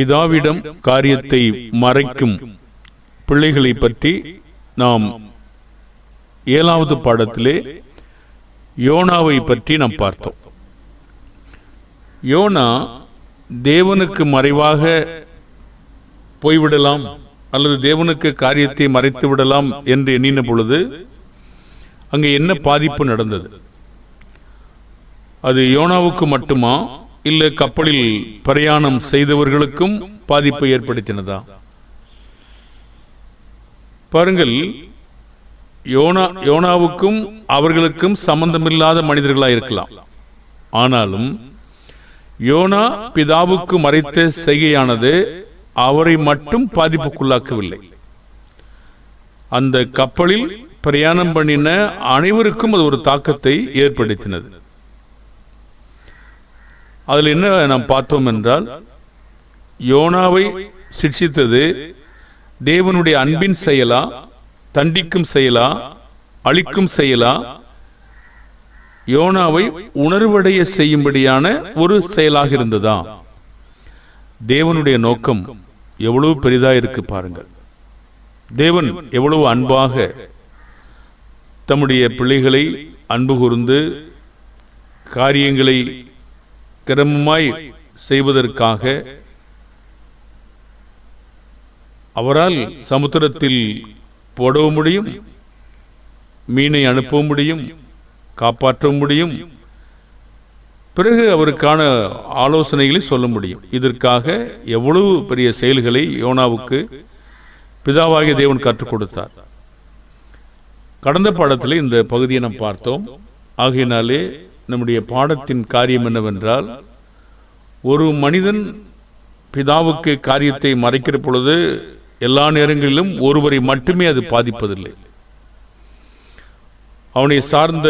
பிதாவிடம் காரியத்தை மறைக்கும் பிள்ளைகளை பற்றி நாம் ஏழாவது பாடத்திலே யோனாவை பற்றி நாம் பார்த்தோம். யோனா தேவனுக்கு மறைவாக போய்விடலாம் அல்லது தேவனுக்கு காரியத்தை மறைத்து விடலாம் என்று எண்ணின பொழுது அங்கே என்ன பாதிப்பு நடந்தது? அது யோனாவுக்கு மட்டுமா? இல்லை கப்பலில் பிரயாணம் செய்தவர்களுக்கும் பாதிப்பை ஏற்படுத்தினதா? பாருங்கள் யோனா யோனாவுக்கும் அவர்களுக்கும் சம்பந்தமில்லாத மனிதர்களாக இருக்கலாம். ஆனாலும் யோனா பிதாவுக்கு மறைத்த செய்கையானது அவரை மட்டும் பாதிப்புக்குள்ளாக்கவில்லை. அந்த கப்பலில் பிரயாணம் பண்ணின அனைவருக்கும் அது ஒரு தாக்கத்தை ஏற்படுத்தினது. அதில் என்ன நாம் பார்த்தோம் என்றால் யோனாவை சிக்ஷித்தது தேவனுடைய அன்பின் செயலா தண்டிக்கும் செயலா அழிக்கும் செயலா யோனாவை உணர்வடைய செய்யும்படியான ஒரு செயலாக இருந்ததா? தேவனுடைய நோக்கம் எவ்வளவு பெரிதாக இருக்கு பாருங்கள். தேவன் எவ்வளவு அன்பாக தம்முடைய பிள்ளைகளை அன்பு கூர்ந்து காரியங்களை சிரமமாய் செய்வதற்காக அவரால் சமுத்திரத்தில் போடவும் முடியும் மீனை அனுப்பவும் முடியும் காப்பாற்றவும் முடியும். பிறகு அவருக்கான ஆலோசனைகளை சொல்ல முடியும். இதற்காக எவ்வளவு பெரிய செயல்களை யோனாவுக்கு பிதாவாகிய தேவன் கற்றுக் கொடுத்தார். கடந்த பாடத்தில் இந்த பகுதியை நாம் பார்த்தோம். ஆகையினாலே நம்முடைய பாடத்தின் காரியம் என்னவென்றால் ஒரு மனிதன் பிதாவுக்கு காரியத்தை மறைக்கிற பொழுது எல்லா நேரங்களிலும் ஒருவரை மட்டுமே அது பாதிப்பதில்லை. அவனை சார்ந்த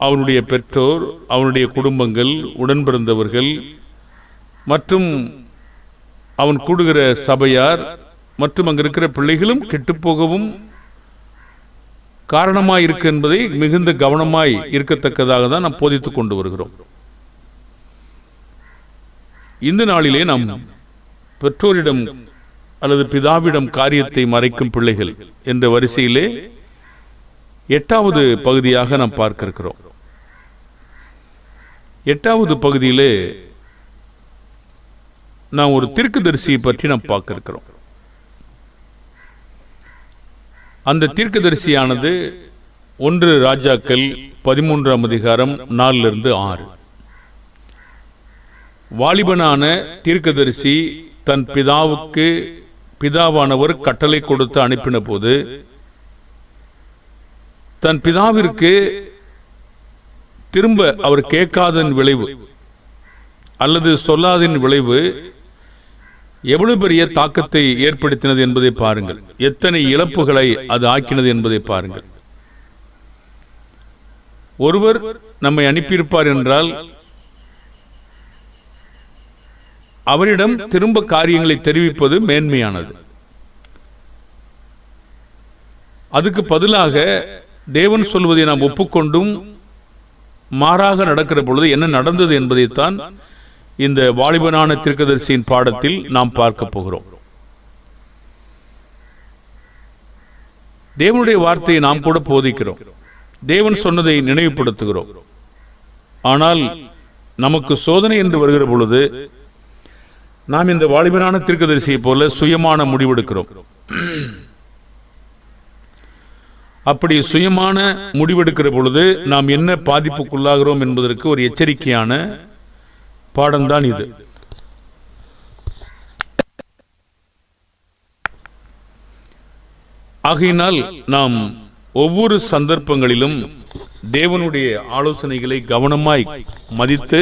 அவனுடைய பெற்றோர் அவனுடைய குடும்பங்கள் உடன் பிறந்தவர்கள் மற்றும் அவன் கூடுகிற சபையார் மற்றும் அங்கிருக்கிற பிள்ளைகளும் கெட்டுப்போகவும் காரணமாக இருக்கு என்பதை மிகுந்த கவனமாய் இருக்கத்தக்கதாக தான் நாம் போதித்துக் கொண்டு வருகிறோம். இந்த நாளிலே நாம் பெற்றோரிடம் அல்லது பிதாவிடம் காரியத்தை மறைக்கும் பிள்ளைகள் என்ற வரிசையிலே எட்டாவது பகுதியாக நாம் பார்க்க இருக்கிறோம் எட்டாவது பகுதியிலே நாம் ஒரு தீர்க்கதரிசியை பற்றி நாம் பார்க்க இருக்கிறோம் அந்த தீர்க்கதரிசியானது ஒன்று ராஜாக்கள் பதிமூன்றாம் அதிகாரம் நாலிலிருந்து ஆறு. வாலிபனான தீர்க்கதரிசி தன் பிதாவுக்கு பிதாவானவர் கட்டளை கொடுத்து அனுப்பின போது தன் பிதாவிற்கு திரும்ப அவர் கேட்காதன் விளைவு அல்லது சொல்லாதின் விளைவு எவ்வளவு பெரிய தாக்கத்தை ஏற்படுத்தினது என்பதை பாருங்கள். எத்தனை இழப்புகளை அது ஆக்கினது என்பதை பாருங்கள். ஒருவர் நம்மை அனுப்பியிருப்பார் என்றால் அவரிடம் திரும்ப காரியங்களை தெரிவிப்பது மேன்மையானது. அதுக்கு பதிலாக தேவன் சொல்வதை நாம் ஒப்புக்கொண்டும் மாறாக நடக்கிற பொழுது என்ன நடந்தது என்பதைத்தான் இந்த வாலிபனான திருக்கதரிசியின் பாடத்தில் நாம் பார்க்க போகிறோம். தேவனுடைய வார்த்தையை நாம் கூட போதிக்கிறோம். தேவன் சொன்னதை நினைவுபடுத்துகிறோம். ஆனால் நமக்கு சோதனை என்று வருகிற பொழுது நாம் இந்த வாலிபனான திருக்கதரிசியை போல சுயமான முடிவெடுக்கிறோம். அப்படி சுயமான முடிவெடுக்கிற பொழுது நாம் என்ன பாதிப்புக்குள்ளாகிறோம் என்பதற்கு ஒரு எச்சரிக்கையான பாடம்தான் இது. ஆகையினால் நாம் ஒவ்வொரு சந்தர்ப்பங்களிலும் தேவனுடைய ஆலோசனைகளை கவனமாய் மதித்து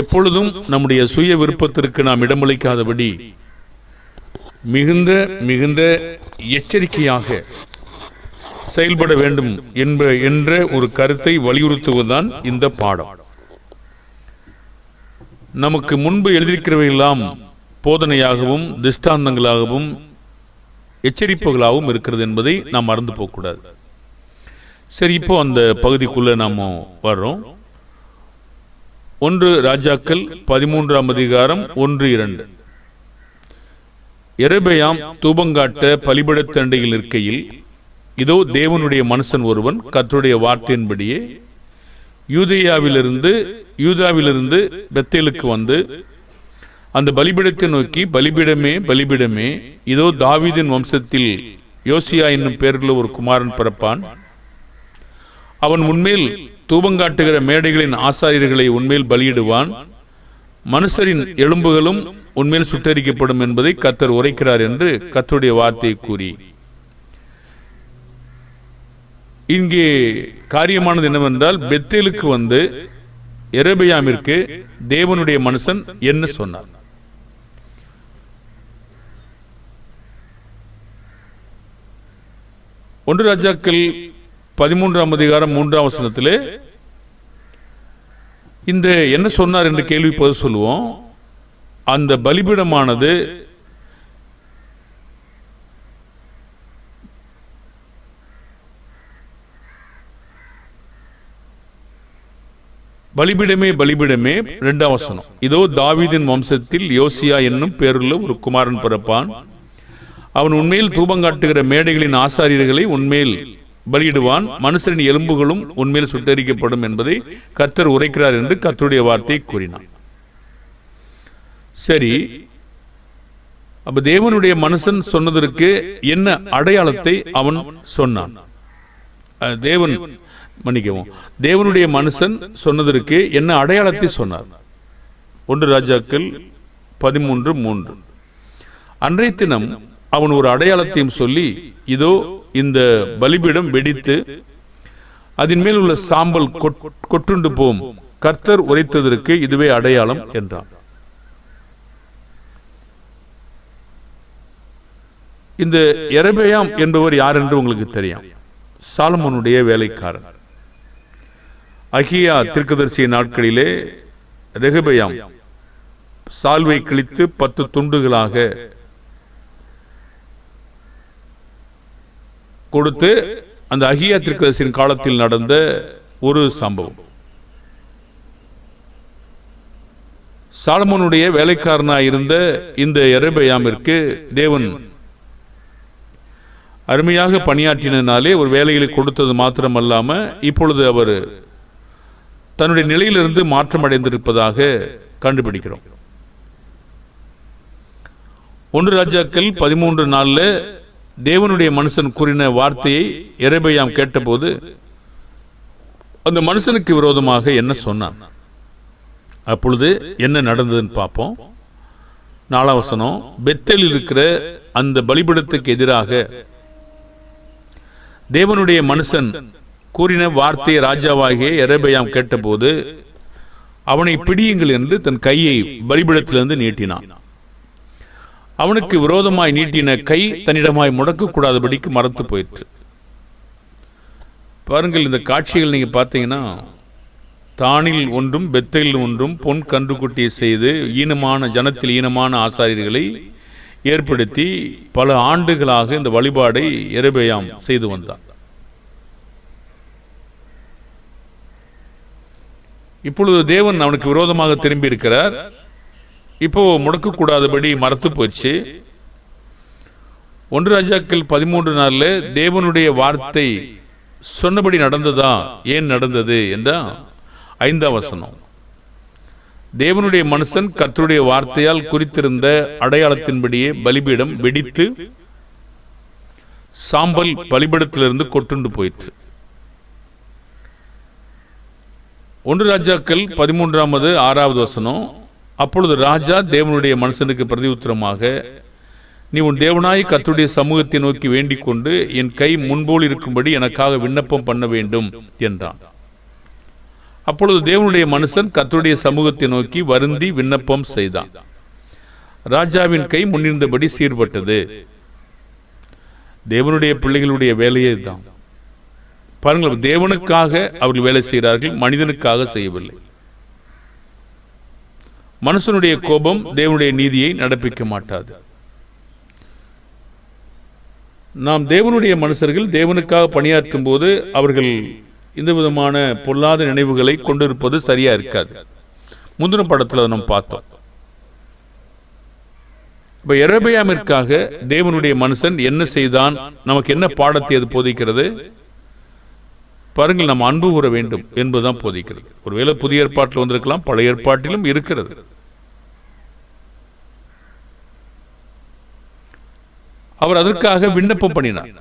எப்பொழுதும் நம்முடைய சுய விருப்பத்திற்கு நாம் இடமளிக்காதபடி மிகுந்த மிகுந்த எச்சரிக்கையாக செயல்பட வேண்டும் என்ப என்ற ஒரு கருத்தை வலியுறுத்துவதுதான் இந்த பாடம். நமக்கு முன்பு எழுதியிருக்கிறவையெல்லாம் போதனையாகவும் திஷ்டாந்தங்களாகவும் எச்சரிப்புகளாகவும் இருக்கிறது என்பதை நாம் மறந்து போகக்கூடாது. சரி இப்போ அந்த பகுதிக்குள்ள நாம் வர்றோம். ஒன்று ராஜாக்கள் பதிமூன்றாம் அதிகாரம் ஒன்று இரண்டு. எரபெயாம் தூபங்காட்ட பலிபடத்தண்டையில் இருக்கையில் இதோ தேவனுடைய மனுஷன் ஒருவன் கர்த்தருடைய வார்த்தையின்படியே யூதேயாவிலிருந்து யூதாவிலிருந்து பெத்தேலுக்கு வந்து அந்த பலிபீடத்தை நோக்கி பலிபீடமே பலிபீடமே இதோ தாவீதின் வம்சத்தில் யோசியா என்னும் பெயருள்ள ஒரு குமாரன் பிறப்பான். அவன் உண்மையில் தூபங்காட்டுகிற மேடைகளின் ஆசாரியர்களை உண்மையில் பலியிடுவான். மனுஷரின் எலும்புகளும் உண்மையில் சுட்டரிக்கப்படும் என்பதை கத்தர் உரைக்கிறார் என்று கத்தருடைய வார்த்தையை கூறி. இங்கே காரியமானது என்னவென்றால் பெத்தேலுக்கு வந்து எரபியாமிற்கு தேவனுடைய மனுஷன் என்ன சொன்னார். ஒன்று ராஜாக்கள் பதிமூன்றாம் அதிகாரம் மூன்றாம் வசனத்திலே இந்த என்ன சொன்னார் என்று கேள்வி பதில் சொல்லுவோம். அந்த பலிபீடமானது பலிபிடமே பலிபிடமே இரண்டாம் வசனம். இதோ தாவீதின் வம்சத்தில் யோசியா என்னும் பேருள்ள ஒரு குமாரன் பிறப்பான். அவன் உண்மையில் தூபங்காட்டுகிற மேடைகளின் ஆசாரியர்களை உண்மையில் பலியிடுவான். மனுஷரின் எலும்புகளும் உண்மையில் சுட்டரிக்கப்படும் என்பதை கர்த்தர் உரைக்கிறார் என்று கர்த்தருடைய வார்த்தையை கூறினான். சரி அப்ப தேவனுடைய மனுஷன் சொன்னதற்கு என்ன அடையாளத்தை அவன் சொன்னான்? தேவன் மன்னிக்கவும். தேவனுடைய மனுஷன் சொன்னதற்கு என்ன அடையாளத்தை சொன்னார்? ஒன்று ராஜாக்கள் பதிமூன்று மூன்று. அன்றைய தினம் அவன் ஒரு அடையாளத்தையும் சொல்லி இதோ இந்த பலிபீடம் வெடித்து அதன் மேல் உள்ள சாம்பல் கொட்- கொட்டுண்டு போம். கர்த்தர் உரைத்ததற்கு இதுவே அடையாளம் என்றான். இந்த எரபேயாம் என்பவர் யார் என்று உங்களுக்கு தெரியும். சாலமோனுடைய வேலைக்காரன். அகியா தீர்க்கதரிசி நாட்களிலே ரெகபயாம் சால்வை கிழித்து பத்து துண்டுகளாக கொடுத்து அந்த அகியா திருக்கதரிசியின் காலத்தில் நடந்த ஒரு சம்பவம். சாலமோனுடைய வேலைக்காரனாக இருந்த இந்த எரபயாமிற்கு தேவன் அருமையாக பணியாற்றினாலே ஒரு வேலைகளை கொடுத்தது மாத்திரமல்லாம இப்பொழுது அவர் தன்னுடைய நிலையிலிருந்து மாற்றம் அடைந்திருப்பதாக கண்டுபிடிக்கிறோம். ஒன்று ராஜாக்கள் பதிமூன்று நாள்ல தேவனுடைய மனுஷன் கூறின வார்த்தையை இறைபையாம் கேட்டபோது அந்த மனுஷனுக்கு விரோதமாக என்ன சொன்னான்? அப்பொழுது என்ன நடந்ததுன்னு பார்ப்போம். நாலாம் வசனம் இருக்கிற அந்த பலிபீடத்துக்கு எதிராக தேவனுடைய மனுஷன் கூறின வார்த்தையை ராஜாவாகிய எரபயாம் கேட்டபோது அவனை பிடியுங்கள் என்று தன் கையை பலிபிடத்திலிருந்து நீட்டினான். அவனுக்கு விரோதமாய் நீட்டின கை தன்னிடமாய் முடக்கக்கூடாதபடிக்கு மறத்து போயிற்று. பாருங்கள் இந்த காட்சிகள் நீங்க பார்த்தீங்கன்னா தானில் ஒன்றும் பெத்தையில் ஒன்றும் பொன் கன்றுக்குட்டியை செய்து ஈனமான ஜனத்தில் ஈனமான ஆசாரியர்களை ஏற்படுத்தி பல ஆண்டுகளாக இந்த வழிபாடை எரபேயாம் செய்து வந்தான். இப்பொழுது தேவன் அவனுக்கு விரோதமாக திரும்பி இருக்கிறார் இப்போ முடக்கக்கூடாதபடி மறத்து போச்சு ஒன்று ராஜாக்கள் பதிமூன்று நாளில் தேவனுடைய வார்த்தை சொன்னபடி நடந்ததா? ஏன் நடந்தது? என்றால் ஐந்தாம் வசனம். தேவனுடைய மனுஷன் கர்த்தருடைய வார்த்தையால் குறித்திருந்த அடையாளத்தின்படியே பலிபீடம் வெடித்து சாம்பல் பலிபீடத்திலிருந்து கொட்டுண்டு போயிற்று. ஒன்று ராஜாக்கள் பதிமூன்றாவது ஆறாவது வசனம் அப்பொழுது ராஜா தேவனுடைய மனுஷனுக்கு பிரதி உத்தரமாக நீ உன் தேவனாய் கத்துடைய சமூகத்தை நோக்கி வேண்டிக் கொண்டு என் கை முன்போல் இருக்கும்படி எனக்காக விண்ணப்பம் பண்ண வேண்டும் என்றான். அப்பொழுது தேவனுடைய மனுஷன் கத்துடைய சமூகத்தை நோக்கி வருந்தி விண்ணப்பம் செய்தான். ராஜாவின் கை முன்னிருந்தபடி சீர்பட்டது. தேவனுடைய பிள்ளைகளுடைய வேலையே தான் பாருங்கள் தேவனுக்காக அவர்கள் வேலை செய்கிறார்கள் மனிதனுக்காக செய்யவில்லை. மனுஷனுடைய கோபம் தேவனுடைய நீதியை நடப்பிக்க மாட்டாது. நாம் தேவனுடைய மனுஷர்கள் தேவனுக்காக பணியாற்றும் போது அவர்கள் இந்த விதமான பொல்லாத நினைவுகளை கொண்டிருப்பது சரியா இருக்காது. முந்தின படத்தில் நம்ம பார்த்தோம். இப்போ எரபயாமிற்காக தேவனுடைய மனுஷன் என்ன செய்தான்? நமக்கு என்ன பாடத்தை அது போதிக்கிறது? பாருங்கள் நம்ம அன்பு கூற வேண்டும் என்பதுதான் போதிக்கிறது. ஒருவேளை புதிய ஏற்பாட்டில் வந்திருக்கலாம் பழைய ஏற்பாட்டிலும் இருக்கிறது. அவர் அதற்காக விண்ணப்பம் பண்ணினார்.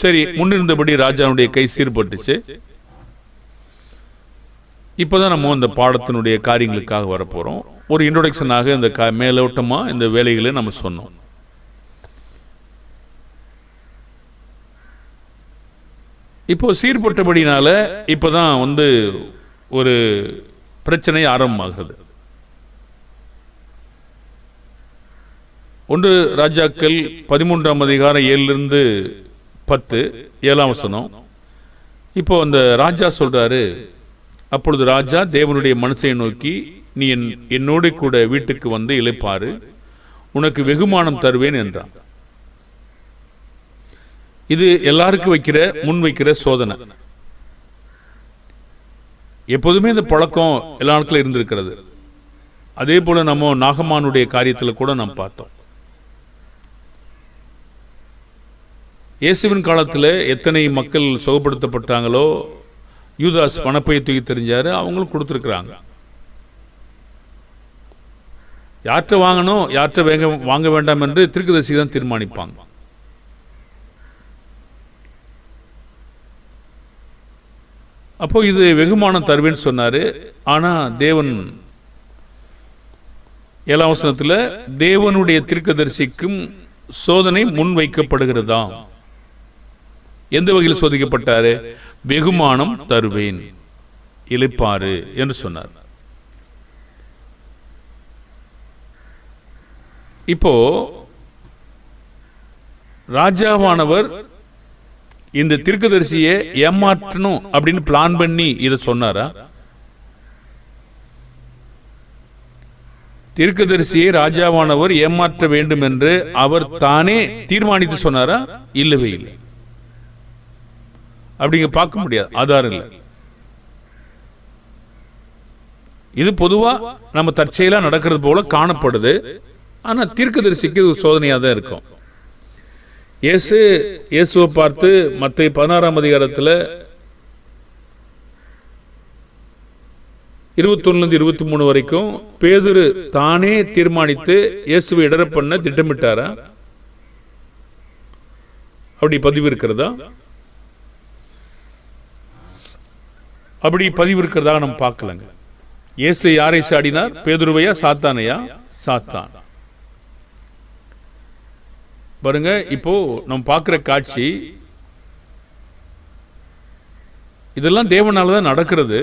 சரி முன்னிருந்தபடி ராஜாவுடைய கை சீர்பட்டுச்சு. இப்போதான் நம்ம இந்த பாடத்தினுடைய காரியங்களுக்காக வரப்போறோம். ஒரு இன்ட்ரொடக்ஷனாக இந்த கா மேலோட்டமா இந்த வேலைகளை நம்ம சொன்னோம். இப்போ சீர்பட்டபடினால இப்போதான் வந்து ஒரு பிரச்சனை ஆரம்பமாகிறது. ஒன்று ராஜாக்கள் பதிமூன்றாம் அதிகாரம் ஏழிலிருந்து பத்து ஏழாம் வசனம். இப்போ அந்த ராஜா சொல்றாரு அப்பொழுது ராஜா தேவனுடைய மனசை நோக்கி நீ என் என்னோடு கூட வீட்டுக்கு வந்து இழைப்பாரு உனக்கு வெகுமானம் தருவேன் என்றான். இது எல்லாருக்கும் வைக்கிற முன் வைக்கிற சோதனை. எப்போதுமே இந்த பழக்கம் எல்லா நாட்களும் இருந்திருக்கிறது. அதே போல நம்ம நாகமானுடைய காரியத்தில் கூட நாம் பார்த்தோம். இயேசுவின் காலத்தில் எத்தனை மக்கள் சுகப்படுத்தப்பட்டாங்களோ யூதாஸ் பணப்பையை தூக்கி தெரிஞ்சார் அவங்களும் கொடுத்துருக்குறாங்க. யார்கிட்ட வாங்கணும் யார்கிட்ட வேங்க வாங்க வேண்டாம் என்று திருக்குதர்சி தான் தீர்மானிப்பாங்க. அப்போ இது வெகுமானம் தருவேன்னு சொன்னாரு. ஆனா தேவன் ஏழாம் வசனத்தில் தேவனுடைய திருக்கதரிசிக்கும் சோதனை முன் வைக்கப்படுகிறதா எந்த வகையில் சோதிக்கப்பட்டாரு? வெகுமானம் தருவேன். இழைப்பாரு என்று சொன்னார். இப்போ ராஜாவானவர் இந்த திருக்குதரிசியை ஏமாற்றணும் அப்படின்னு பிளான் பண்ணி இதை சொன்னாரா? திருக்குதரிசியை ராஜாவானவர் ஏமாற்ற வேண்டும் என்று அவர் தானே தீர்மானித்து சொன்னாரா? இல்லவே இல்லை. அப்படிங்க பார்க்க முடியாது. ஆதாரம் இல்லை. இது பொதுவா நம்ம தற்செயலா நடக்கிறது போல காணப்படுது. ஆனா தீர்க்கதரிசிக்கு இது சோதனையா தான் இருக்கும். இயேசு இயேசுவை பார்த்து மற்ற பதினாறாம் அதிகாரத்தில் இருபத்தொன்னுலேருந்து இருபத்தி மூணு வரைக்கும் பேதுரு தானே தீர்மானித்து இயேசுவை இடர பண்ண திட்டமிட்டாரா? அப்படி பதிவு இருக்கிறதா? அப்படி பதிவு இருக்கிறதாக நம்ம பார்க்கலங்க. இயேசு யாரை சாடினார்? பேதுருவையா சாத்தானையா? சாத்தான். பாருங்க இப்போ நம்ம பார்க்குற காட்சி இதெல்லாம் தேவனால தான் நடக்கிறது.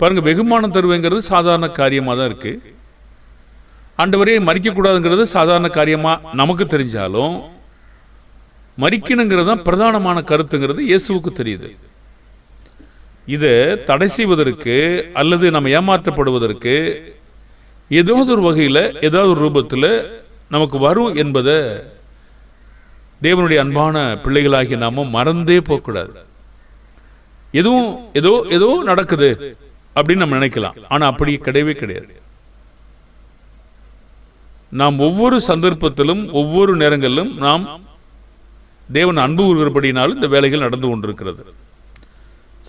பாருங்க வெகுமானம் தருவேங்கிறது சாதாரண காரியமாக தான் இருக்கு. ஆண்டவரே மறிக்கக்கூடாதுங்கிறது சாதாரண காரியமாக நமக்கு தெரிஞ்சாலும் மறிக்கணுங்கிறது தான் பிரதானமான கருத்துங்கிறது இயேசுவுக்கு தெரியுது. இதை தடை செய்வதற்கு அல்லது நம்ம ஏமாற்றப்படுவதற்கு ஏதாவது ஒரு வகையில் ஏதாவது ஒரு ரூபத்தில் நமக்கு வரும் என்பதை தேவனுடைய அன்பான பிள்ளைகளாகி நாமும் மறந்தே போகக்கூடாது. எதுவும் ஏதோ ஏதோ நடக்குது அப்படின்னு நம்ம நினைக்கலாம். ஆனால் அப்படி கிடையவே கிடையாது. நாம் ஒவ்வொரு சந்தர்ப்பத்திலும் ஒவ்வொரு நேரங்களிலும் நாம் தேவன் அன்பு கூறுகிறபடினாலும் இந்த வேலைகள் நடந்து கொண்டிருக்கிறது.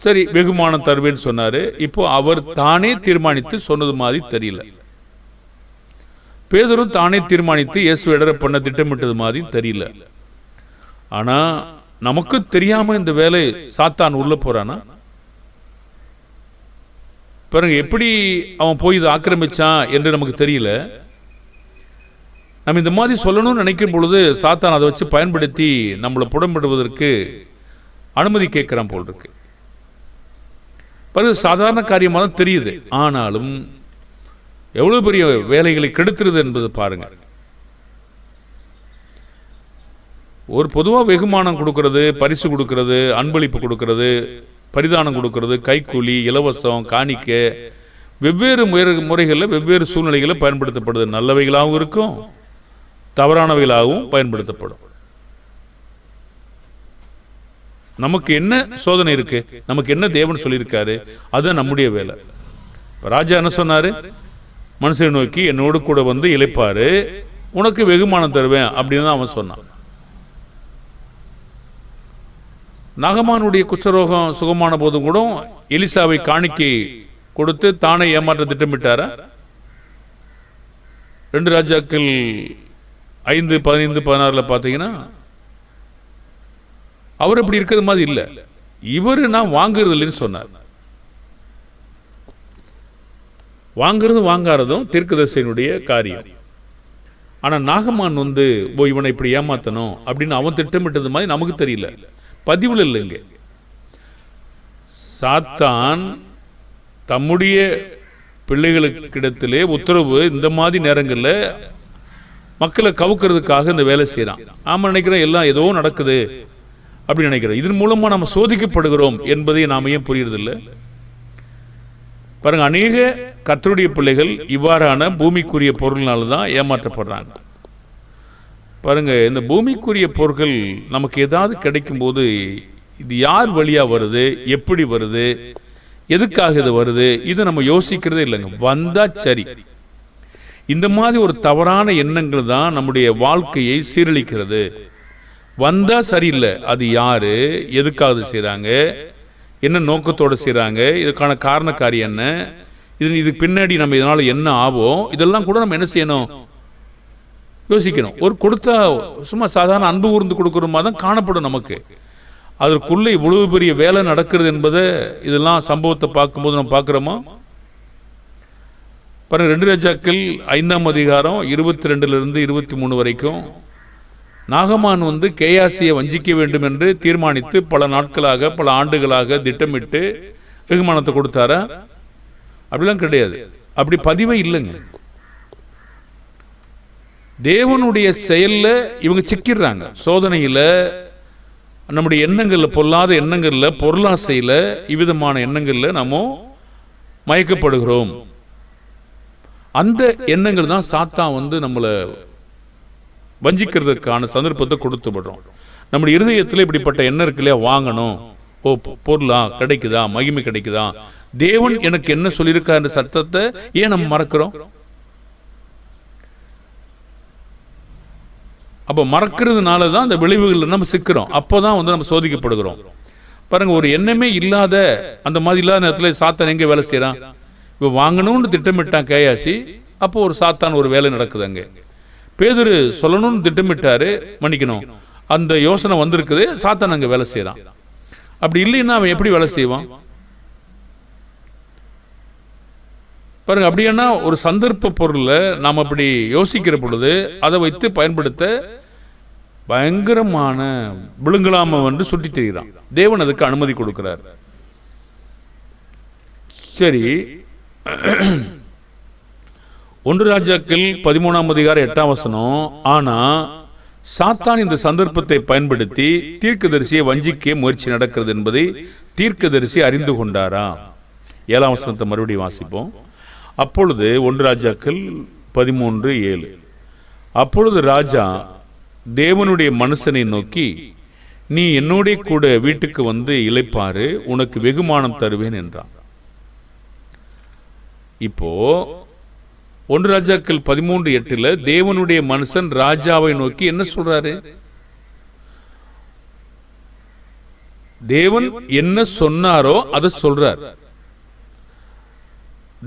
சரி வெகுமானம் தருவேன்னு சொன்னாரு. இப்போ அவர் தானே தீர்மானித்து சொன்னது மாதிரி தெரியல. பேதரும் தானே தீர்மானித்து இயேசு இடர பண்ண திட்டமிட்டது மாதிரி தெரியல. ஆனா நமக்கு தெரியாம இந்த வேலை சாத்தான் உள்ள போறானா? பாருங்க எப்படி அவன் போய் இதை ஆக்கிரமிச்சான் என்று நமக்கு தெரியல. நம்ம இந்த மாதிரி சொல்லணும்னு நினைக்கும் பொழுது சாத்தான் அதை வச்சு பயன்படுத்தி நம்மளை புடம்பிடுவதற்கு அனுமதி கேட்கிறான் போல் இருக்கு. பிறகு சாதாரண காரியமாக தான் தெரியுது. ஆனாலும் எவ்வளவு பெரிய வேலைகளை கெடுத்துருது என்பது பாருங்க. ஒரு பொதுவாக வெகுமானம் கொடுக்கறது பரிசு கொடுக்கறது அன்பளிப்பு கொடுக்கறது பரிதானம் கொடுக்கறது கைக்கூலி இலவசம் காணிக்க வெவ்வேறு முறை முறைகளில் வெவ்வேறு சூழ்நிலைகளில் பயன்படுத்தப்படுது. நல்லவைகளாகவும் இருக்கும் தவறானவைகளாகவும் பயன்படுத்தப்படும். நமக்கு என்ன சோதனை இருக்கு? நமக்கு என்ன தேவன் சொல்லியிருக்காரு? அது நம்முடைய வேலை. ராஜா என்ன சொன்னார்? மனுஷனை நோக்கி என்னோடு கூட வந்து இழைப்பார் உனக்கு வெகுமானம் தருவேன் அப்படின்னு தான் அவன் சொன்னான். நாகமானுடைய குஷ்டரோகம் சுகமான போதும் கூட எலிசாவை காணிக்கை கொடுத்து தானே ஏமாற்ற திட்டமிட்டாரா? ரெண்டு ராஜாக்கள் ஐந்து பதினைந்து பதினாறுல பார்த்தீங்கன்னா அவர் அப்படி இருக்கிறது மாதிரி இல்லை. இவர் நான் வாங்குறது இல்லைன்னு சொன்னார். வாங்குறதும் வாங்காததும் தீர்க்கதர்சனுடைய காரியம். ஆனால் நாகமான் வந்து ஓ இவனை இப்படி ஏமாத்தணும் அப்படின்னு அவன் திட்டமிட்டது மாதிரி நமக்கு தெரியல. பதிவில் இல்லைங்க சாத்தான் தம்முடைய பிள்ளைகளுக்கிடத்திலே உத்தரவு இந்த மாதிரி நேரங்களில் மக்களை கவுக்கிறதுக்காக இந்த வேலை செய்கிறான் நாம நினைக்கிறேன் எல்லாம் ஏதோ நடக்குது அப்படின்னு நினைக்கிறோம் இதன் மூலமா நம்ம சோதிக்கப்படுகிறோம் என்பதை நாம ஏன் புரியுறதில்லை? பாருங்க அநேக கத்தருடைய பிள்ளைகள் இவ்வாறான பூமிக்குரிய பொருள்னால தான் ஏமாற்றப்படுறாங்க. பாருங்க இந்த பூமிக்குரிய பொருட்கள் நமக்கு ஏதாவது கிடைக்கும்போது இது யார் வழியாக வருது எப்படி வருது எதுக்காக இது வருது இது நம்ம யோசிக்கிறதே இல்லைங்க. வந்தால் சரி. இந்த மாதிரி ஒரு தவறான எண்ணங்கள் தான் நம்முடைய வாழ்க்கையை சீரழிக்கிறது. வந்தால் சரியில்லை. அது யார் எதுக்காக செய்கிறாங்க என்ன நோக்கத்தோடு செய்கிறாங்க இதுக்கான காரணக்காரி என்ன இது இதுக்கு பின்னாடி நம்ம இதனால் என்ன ஆகும் இதெல்லாம் கூட நம்ம என்ன செய்யணும்? யோசிக்கணும். ஒரு கொடுத்தா சும்மா சாதாரண அன்பு கூர்ந்து கொடுக்குற மாதிரி தான் காணப்படும் நமக்கு. அதற்குள்ளே இவ்வளவு பெரிய வேலை நடக்கிறது என்பதை இதெல்லாம் சம்பவத்தை பார்க்கும்போது நம்ம பார்க்குறோமா? பாருங்க ரெண்டு ராஜாக்கள் ஐந்தாம் அதிகாரம் இருபத்தி ரெண்டுலேருந்து இருபத்தி மூணு வரைக்கும் நாகமான் வந்து கேயாசியை வஞ்சிக்க வேண்டும் என்று தீர்மானித்து பல நாட்களாக பல ஆண்டுகளாக திட்டமிட்டு வெகுமானத்தை கொடுத்தாரா? அப்படிலாம் கிடையாது. அப்படி பதிவே இல்லைங்க. தேவனுடைய செயலில் இவங்க சிக்கிடுறாங்க சோதனையில் நம்முடைய எண்ணங்களில் பொல்லாத எண்ணங்களில் பொருளாசையில் இவ்விதமான எண்ணங்களில் நம்ம மயக்கப்படுகிறோம். அந்த எண்ணங்கள் தான் சாத்தா வந்து நம்மளை வஞ்சிக்கிறதுக்கான சந்தர்ப்பத்தை கொடுத்து விடுறோம். நம்முடைய இருதயத்தில் இப்படிப்பட்ட எண்ணம் இருக்கு இல்லையா? வாங்கணும். ஓ பொருளா? கிடைக்குதா? மகிமை கிடைக்குதா? தேவன் எனக்கு என்ன சொல்லியிருக்காருன்ற சத்தத்தை ஏன் நம்ம மறக்கிறோம்? அப்போ மறக்கிறதுனால தான் அந்த விளைவுகளில் நம்ம சிக்கிறோம். அப்போ தான் வந்து நம்ம சோதிக்கப்படுகிறோம். பாருங்க ஒரு எண்ணமே இல்லாத அந்த மாதிரி இல்லாத நேரத்தில் சாத்தான் எங்கே வேலை செய்கிறான் இப்போ வாங்கணும்னு திட்டமிட்டான் கேயாசி அப்போ ஒரு சாத்தான் ஒரு வேலை நடக்குது அங்கே. பேதுரு சொல்லணும்னு திட்டமிட்டாரு மன்னிக்கணும். அந்த யோசனை வந்திருக்குது சாத்தான் அங்கே வேலை செய்கிறான் அப்படி இல்லைன்னா அவன் எப்படி வேலை செய்வான்? பாருங்க அப்படின்னா ஒரு சந்தர்ப்ப பொருளை நாம் அப்படி யோசிக்கிற பொழுது அதை வைத்து பயன்படுத்த பயங்கரமான விழுங்கலாம வந்து சுட்டி தெரிகிறான் தேவன் அதுக்கு அனுமதி கொடுக்கிறார். சரி. ஒன்று ராஜாக்கள் பதிமூணாம் அதிகாரம் எட்டாம் வசனம் ஆனா சாத்தான் இந்த சந்தர்ப்பத்தை பயன்படுத்தி தீர்க்கதரிசியை வஞ்சிக்க முயற்சி நடக்கிறது என்பதை தீர்க்கதரிசி அறிந்து கொண்டாரா ஏழாம் வசனத்தை மறுபடியும் வாசிப்போம். அப்பொழுது ஒன்று ராஜாக்கள் பதிமூன்று ஏழு. அப்பொழுது ராஜா தேவனுடைய மனுஷனை நோக்கி நீ என்னோட கூட வீட்டுக்கு வந்து இழைப்பாரு உனக்கு வெகுமானம் தருவேன் என்றான். இப்போ ஒன்று ராஜாக்கள் பதிமூன்று எட்டுல தேவனுடைய மனுஷன் ராஜாவை நோக்கி என்ன சொல்றாரு? தேவன் என்ன சொன்னாரோ அதை சொல்றார்.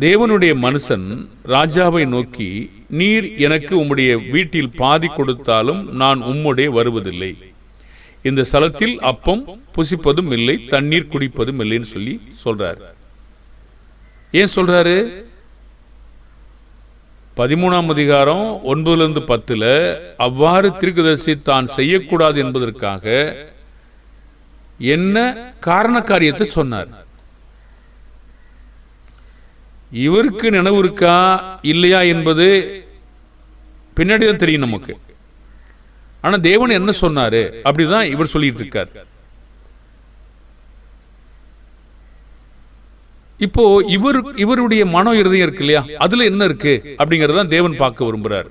தேவனுடைய மனுஷன் ராஜாவை நோக்கி நீர் எனக்கு உம்முடைய வீட்டில் பாதி கொடுத்தாலும் நான் உம்முடைய வருவதில்லை. இந்த ஸ்தலத்தில் அப்பம் புசிப்பதும் இல்லை தண்ணீர் குடிப்பதும் இல்லைன்னு சொல்லி சொல்றார். ஏன் சொல்றாரு? பதிமூணாம் அதிகாரம் ஒன்பதுலேருந்து பத்தில் அவ்வாறு திருக்குதர்சி தான் செய்யக்கூடாது என்பதற்காக என்ன காரண காரியத்தை சொன்னார்? இவருக்கு நினைவு இருக்கா இல்லையா என்பது பின்னாடி தான் தெரியும் நமக்கு. ஆனா தேவன் என்ன சொன்னாரு? அப்படிதான் இவர் சொல்லிட்டு இருக்கார். இப்போ இவர் இவருடைய மனோ இருதயம் இருக்கு இல்லையா? அதுல என்ன இருக்கு? அப்படிங்கறத தேவன் பார்க்க விரும்புறார்.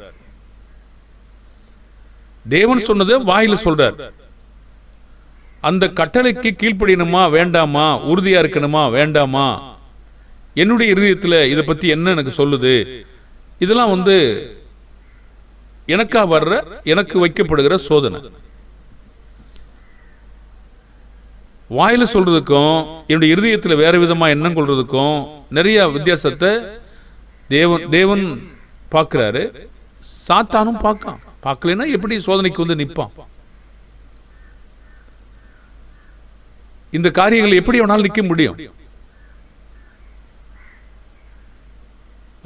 தேவன் சொன்னதை வாயில சொல்றார். அந்த கட்டளைக்கு கீழ்ப்படியணுமா வேண்டாமா? உறுதியா இருக்கணுமா வேண்டாமா? என்னுடைய இருதயத்தில் இதை பற்றி என்ன எனக்கு சொல்லுது? இதெல்லாம் வந்து எனக்கா வர்ற எனக்கு வைக்கப்படுகிற சோதனை. வாயில சொல்றதுக்கும் என்னுடைய இருதயத்தில் வேற விதமா எண்ணம் கொள்றதுக்கும் நிறைய வித்தியாசத்தை தேவன் தேவன் பார்க்குறாரு. சாத்தானும் பார்க்கான். பார்க்கலன்னா எப்படி சோதனைக்கு வந்து நிற்பான்? இந்த காரியங்கள் எப்படி வேணாலும் நிற்க முடியும்?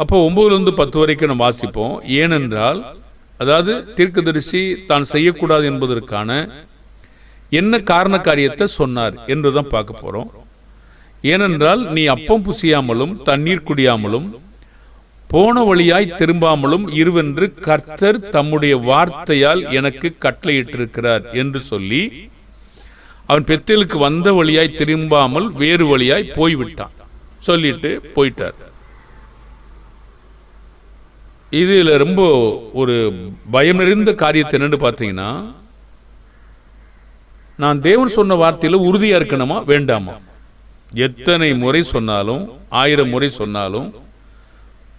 அப்போ ஒம்பதுலேருந்து பத்து வரைக்கும் நம்ம வாசிப்போம். ஏனென்றால் அதாவது தீர்க்கதரிசி தான் செய்யக்கூடாது என்பதற்கான என்ன காரண காரியத்தை சொன்னார் என்றுதான் பார்க்க போகிறோம் ஏனென்றால் நீ அப்பம் புசியாமலும் தண்ணீர் குடியாமலும் போன வழியாய் திரும்பாமலும் இருவென்று கர்த்தர் தம்முடைய வார்த்தையால் எனக்கு கட்டளையிட்டிருக்கிறார் என்று சொல்லி அவன் பெத்தேலுக்கு வந்த வழியாய் திரும்பாமல் வேறு வழியாய் போய்விட்டான். சொல்லிட்டு போயிட்டார். இதில் ரொம்ப ஒரு பயம் நிறைந்த காரியத்தை என்னன்னு பார்த்தீங்கன்னா நான் தேவன் சொன்ன வார்த்தையில் உறுதியாக இருக்கணுமா வேண்டாமா? எத்தனை முறை சொன்னாலும் ஆயிரம் முறை சொன்னாலும்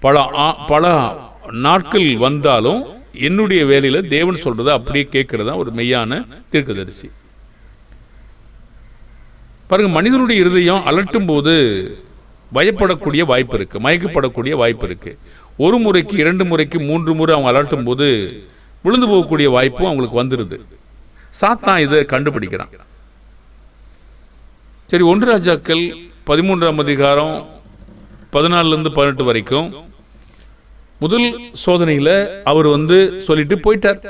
பல ஆ- பல நாட்கள் வந்தாலும் என்னுடைய வேலையில் தேவன் சொல்கிறத அப்படியே கேட்கறதா ஒரு மெய்யான தீர்க்கதரிசி. பாருங்க மனிதனுடைய இருதயம் அலட்டும் போது பயப்படக்கூடிய வாய்ப்பு இருக்குது மயக்கப்படக்கூடிய வாய்ப்பு இருக்குது ஒரு முறைக்கு இரண்டு முறைக்கு மூன்று முறை அவங்க அலட்டும் போது விழுந்து போகக்கூடிய வாய்ப்பும் அவங்களுக்கு வந்துருது. சாத்தான் இதை கண்டுபிடிக்கிறான். சரி ஒன்று ராஜாக்கள் பதிமூன்றாம் அதிகாரம் பதினாலுல இருந்து பதினெட்டு வரைக்கும் முதல் சோதனையில அவர் வந்து சொல்லிட்டு போயிட்டார்.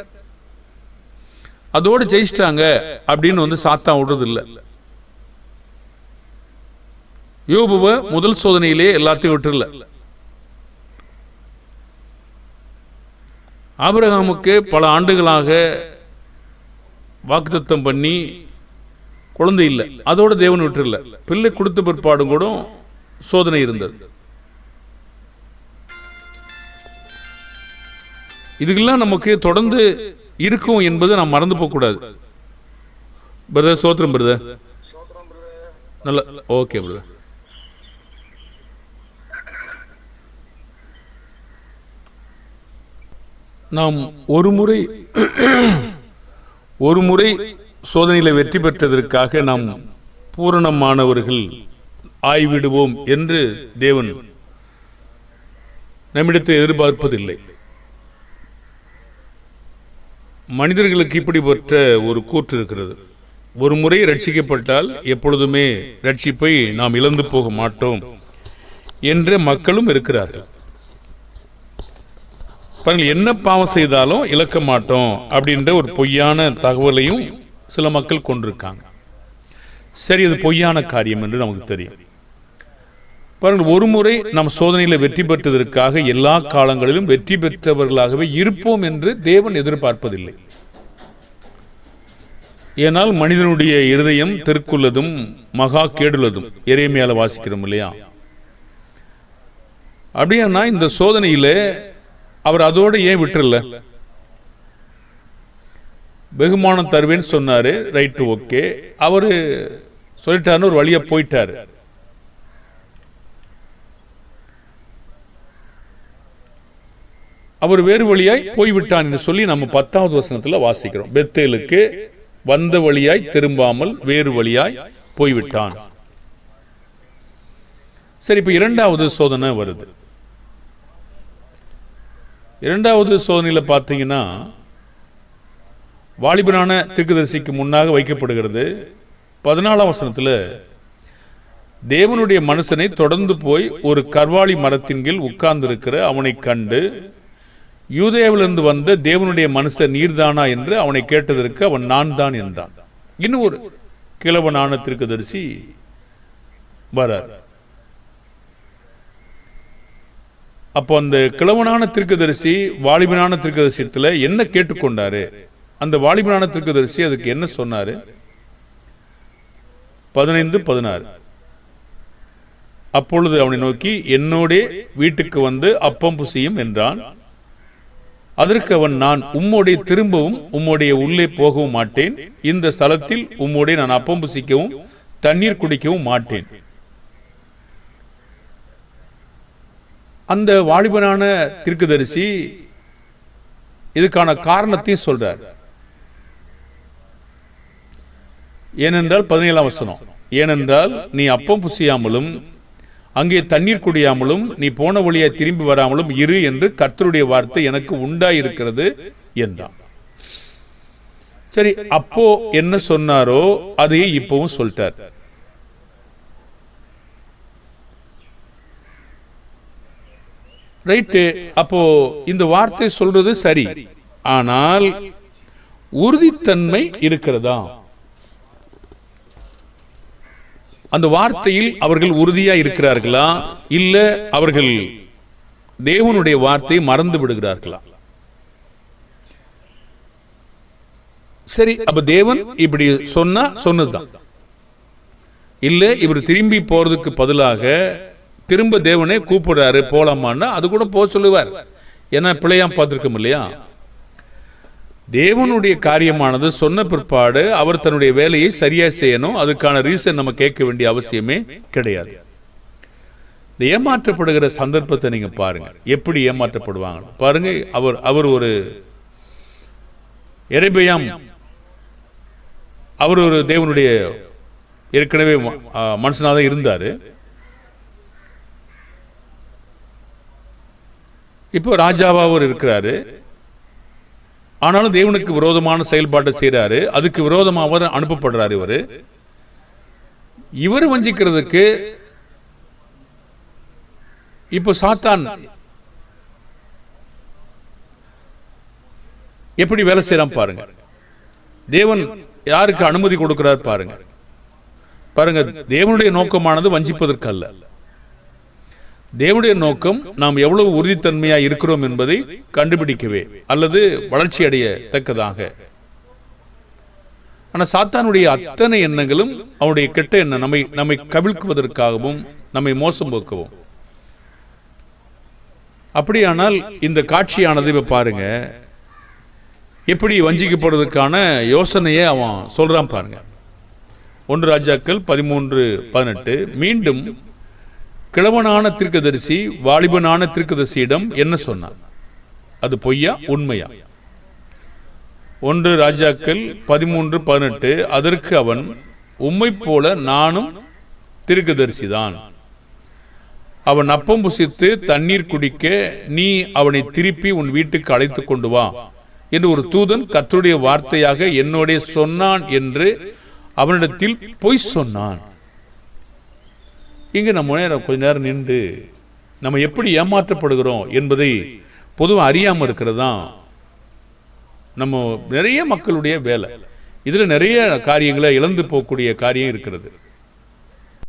அதோடு ஜெயிச்சிட்டாங்க அப்படின்னு வந்து சாத்தான் விடுறது இல்லை யோபுவை முதல் சோதனையிலே எல்லாத்தையும் விட்டுருல ஆபிரகாமுக்கு பல ஆண்டுகளாக வாக்குத்தத்தம் பண்ணி குழந்தை இல்லை. அதோட தேவன் விட்டுறல. பிள்ளை கொடுத்த பிற்பாடும் கூட சோதனை இருந்தது. இதுக்கெல்லாம் நமக்கு தொடர்ந்து இருக்கும் என்பது நாம் மறந்து போகக்கூடாது பிரதர் சோத்திரம் பிரதர் நல்ல ஓகே பிரதர் நாம் ஒரு முறை ஒரு முறை சோதனையில் வெற்றி பெற்றதற்காக நாம் பூரணமானவர்கள் ஆய்விடுவோம் என்று தேவன் நம்மிடத்தை எதிர்பார்ப்பதில்லை. மனிதர்களுக்கு இப்படிப்பட்ட ஒரு கூற்று இருக்கிறது. ஒரு முறை ரட்சிக்கப்பட்டால் எப்பொழுதுமே ரட்சிப்பை நாம் இழந்து போக மாட்டோம் என்ற மக்களும் இருக்கிறார்கள். பாருங்கள் என்ன பாவம் செய்தாலும் இழக்க மாட்டோம் அப்படின்ற ஒரு பொய்யான தகவலையும் சில மக்கள் கொண்டிருக்காங்க. சரி அது பொய்யான காரியம் என்று நமக்கு தெரியும். பாருங்கள் ஒரு முறை நம் சோதனையில் வெற்றி பெற்றதற்காக எல்லா காலங்களிலும் வெற்றி பெற்றவர்களாகவே இருப்போம் என்று தேவன் எதிர்பார்ப்பதில்லை. ஏனால் மனிதனுடைய இருதயம் தெற்குள்ளதும் மகா கேடுள்ளதும் இறைமையால வாசிக்கிறோம் இல்லையா? அப்படியானா இந்த சோதனையில அவர் அதோட ஏன் விட்டுறல? வெகுமானம் தருவேன்னு சொன்னாரு. ரைட்டு ஓகே அவர் சொல்லிட்டாருன்னு ஒரு வழியா போயிட்டாரு. அவர் வேறு வழியாய் போய்விட்டான் என்று சொல்லி நம்ம பத்தாவது வசனத்தில் வாசிக்கிறோம். பெத்தேலுக்கு வந்த வழியாய் திரும்பாமல் வேறு வழியாய் போய்விட்டான். சரி இப்போ இரண்டாவது சோதனை வருது. இரண்டாவது சோதனையில் பார்த்தீங்கன்னா வாலிபனான தீர்க்கதரிசிக்கு முன்னாக வைக்கப்படுகிறது. பதினாலாம் வசனத்தில் தேவனுடைய மனுஷனை தொடர்ந்து போய் ஒரு கர்வாளி மரத்தின் கீழ் உட்கார்ந்திருக்கிற அவனை கண்டு யூதேவிலிருந்து வந்த தேவனுடைய மனுஷன் நீர்தானா என்று அவனை கேட்டதற்கு அவன் நான் தான் என்றான். இன்னும் ஒரு கிழவனான தீர்க்கதரிசி வரார். அப்போ அந்த கிழவனான திருக்கதரிசி வாலிபனான தீர்க்கதரிசியத்தில் என்ன கேட்டுக்கொண்டாரு? அந்த வாலிபனான திருக்கதரிசி அதுக்கு என்ன சொன்னாரு? பதினைந்து பதினாறு. அப்பொழுது அவனை நோக்கி என்னோடே வீட்டுக்கு வந்து அப்பம் புசியும் என்றான். அதற்கு அவன் நான் உம்மோடைய திரும்பவும் உம்முடைய உள்ளே போகவும் மாட்டேன். இந்த ஸ்தலத்தில் உம்முடைய நான் அப்பம் புசிக்கவும் தண்ணீர் குடிக்கவும் மாட்டேன். அந்த வாலிபனான தீர்க்கதரிசி இதுக்கான காரணத்தையும் சொல்றார். ஏனென்றால் பதினேழாம் வசனம் ஏனென்றால் நீ அப்பம் புசியாமலும் அங்கே தண்ணீர் குடியாமலும் நீ போன வழியை திரும்பி வராமலும் இரு என்று கர்த்தருடைய வார்த்தை எனக்கு உண்டாயிருக்கிறது என்றான். சரி அப்போ என்ன சொன்னாரோ அதையே இப்பவும் சொல்லிட்டார் ரைட்டு அப்போ இந்த வார்த்தை சொல்றது சரி. ஆனால் உறுதித்தன்மை இருக்கிறதா? அந்த வார்த்தையில் அவர்கள் உறுதியா இருக்கிறார்களா? இல்ல அவர்கள் தேவனுடைய வார்த்தையை மறந்து விடுகிறார்களா? சரி அப்ப தேவன் இப்படி சொன்னா சொன்னதுதான். இல்ல இவர் திரும்பி போறதுக்கு பதிலாக திரும்ப தேவனே கூப்பிடுறாரு போலாமான்னு அது கூட போக சொல்லுவார். ஏன்னா பிள்ளையாம் பார்த்துருக்கோம் இல்லையா? தேவனுடைய காரியமானது சொன்ன பிற்பாடு அவர் தன்னுடைய வேலையை சரியா செய்யணும். அதுக்கான ரீசன் நம்ம கேட்க வேண்டிய அவசியமே கிடையாது. இந்த ஏமாற்றப்படுகிற சந்தர்ப்பத்தை நீங்க பாருங்க. எப்படி ஏமாற்றப்படுவாங்க பாருங்க அவர் அவர் ஒரு எரேபியாம் அவர் ஒரு தேவனுடைய ஏற்கனவே மனுஷனாக தான் இருந்தார். இப்போ ராஜாவா இருக்கிறாரு. ஆனாலும் தேவனுக்கு விரோதமான செயல்பாட்டை செய்கிறாரு அதுக்கு விரோதமாக அவர் அனுப்பப்படுறாரு இவர். இவர் வஞ்சிக்கிறதுக்கு இப்போ சாத்தான் எப்படி வேலை செய்யறான் பாருங்க. தேவன் யாருக்கு அனுமதி கொடுக்கிறார் பாருங்க. பாருங்க தேவனுடைய நோக்கமானது வஞ்சிப்பதற்கு அல்ல தேவனுடைய நோக்கம் நாம் எவ்வளவு உறுதித்தன்மையா இருக்கிறோம் என்பதை கண்டுபிடிக்கவே அல்லது வளர்ச்சி அடைய தக்கதாக. ஆனா சாத்தானுடைய அத்தனை எண்ணங்களும் அவனுடைய கெட்ட எண்ணம் நம்மை நம்மை கவிழ்க்குவதற்காகவும் நம்மை மோசம் போக்கவும் அப்படியானால் இந்த காட்சியானது இப்போ பாருங்க. எப்படி வஞ்சிக்கப்படுவதற்கான யோசனையை அவன் சொல்றான் பாருங்க. ஒன்று ராஜாக்கள் பதிமூன்று பதினெட்டு மீண்டும் கிழவனான திருக்கதரிசி வாலிபனான திருக்கதரிசியிடம் என்ன சொன்னார்? அது பொய்யா உண்மையா? ஒன்று ராஜாக்கள் பதிமூன்று பதினெட்டு அதற்கு அவன் உம்மை போல நானும் தீர்க்கதரிசிதான். அவன் அப்பம் புசித்து தண்ணீர் குடிக்க நீ அவனை திருப்பி உன் வீட்டுக்கு அழைத்து கொண்டு வா என்று ஒரு தூதன் கத்துடைய வார்த்தையாக என்னோட சொன்னான் என்று அவனிடத்தில் பொய் சொன்னான். இங்கே நம்ம நேரம் கொஞ்ச நேரம் நின்று நம்ம எப்படி ஏமாற்றப்படுகிறோம் என்பதை பொதுவாக அறியாமல் இருக்கிறது தான் நம்ம நிறைய மக்களுடைய வேலை. இதில் நிறைய காரியங்களை இழந்து போகக்கூடிய காரியம் இருக்கிறது.